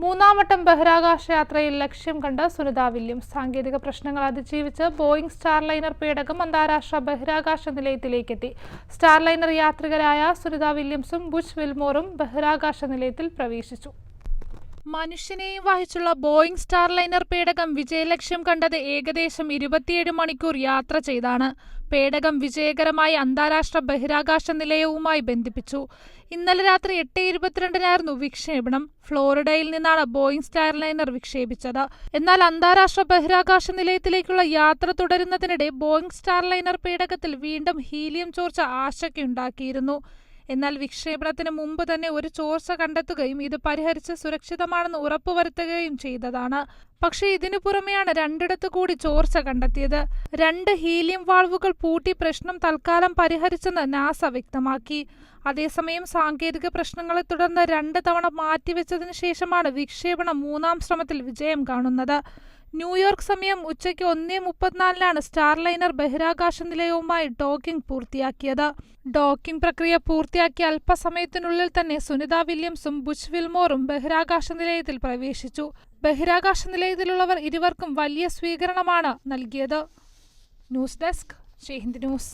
മൂന്നാം വട്ടം ബഹിരാകാശ യാത്രയിൽ ലക്ഷ്യം കണ്ട സുനിത വില്യംസ് സാങ്കേതിക പ്രശ്നങ്ങൾ അതിജീവിച്ച് ബോയിംഗ് സ്റ്റാർലൈനർ പേടകം അന്താരാഷ്ട്ര ബഹിരാകാശ നിലയത്തിലേക്കെത്തി. സ്റ്റാർലൈനർ യാത്രികരായ സുനിത വില്യംസും ബുഷ് വിൽമോറും ബഹിരാകാശ നിലയത്തിൽ പ്രവേശിച്ചു. മനുഷ്യനെയും വഹിച്ചുള്ള ബോയിംഗ് സ്റ്റാർലൈനർ പേടകം വിജയലക്ഷ്യം കണ്ടത് ഏകദേശം ഇരുപത്തിയേഴ് മണിക്കൂർ യാത്ര ചെയ്താണ്. പേടകം വിജയകരമായി അന്താരാഷ്ട്ര ബഹിരാകാശ നിലയവുമായി ബന്ധിപ്പിച്ചു. ഇന്നലെ രാത്രി എട്ട് ഇരുപത്തിരണ്ടിനായിരുന്നു വിക്ഷേപണം. ഫ്ലോറിഡയിൽ നിന്നാണ് ബോയിംഗ് സ്റ്റാർലൈനർ വിക്ഷേപിച്ചത്. എന്നാൽ അന്താരാഷ്ട്ര ബഹിരാകാശ നിലയത്തിലേക്കുള്ള യാത്ര തുടരുന്നതിനിടെ ബോയിംഗ് സ്റ്റാർലൈനർ പേടകത്തിൽ വീണ്ടും ഹീലിയം ചോർച്ച ആശങ്കയുണ്ടാക്കിയിരുന്നു. എന്നാൽ വിക്ഷേപണത്തിന് മുമ്പ് തന്നെ ഒരു ചോർച്ച കണ്ടെത്തുകയും ഇത് പരിഹരിച്ച് സുരക്ഷിതമാണെന്ന് ഉറപ്പുവരുത്തുകയും ചെയ്തതാണ്. പക്ഷേ ഇതിനു പുറമെയാണ് രണ്ടിടത്തു കൂടി ചോർച്ച കണ്ടെത്തിയത്. രണ്ട് ഹീലിയം വാൾവുകൾ പൂട്ടി പ്രശ്നം തൽക്കാലം പരിഹരിച്ചെന്ന് നാസ വ്യക്തമാക്കി. അതേസമയം സാങ്കേതിക പ്രശ്നങ്ങളെ തുടർന്ന് രണ്ട് തവണ മാറ്റിവെച്ചതിനു ശേഷമാണ് വിക്ഷേപണം മൂന്നാം ശ്രമത്തിൽ വിജയം കാണുന്നത്. ന്യൂയോർക്ക് സമയം ഉച്ചയ്ക്ക് ഒന്നേ മുപ്പത്തിനാലിനാണ് സ്റ്റാർലൈനർ ബഹിരാകാശ നിലയവുമായി ഡോക്കിംഗ് പൂർത്തിയാക്കിയത്. ഡോക്കിംഗ് പ്രക്രിയ പൂർത്തിയാക്കിയ അല്പസമയത്തിനുള്ളിൽ തന്നെ സുനിത വില്യംസും ബുഷ് വിൽമോറും ബഹിരാകാശ നിലയത്തിൽ പ്രവേശിച്ചു. ബഹിരാകാശ നിലയത്തിലുള്ളവർ ഇരുവർക്കും വലിയ സ്വീകരണമാണ് നൽകിയത്. News desk Hind news.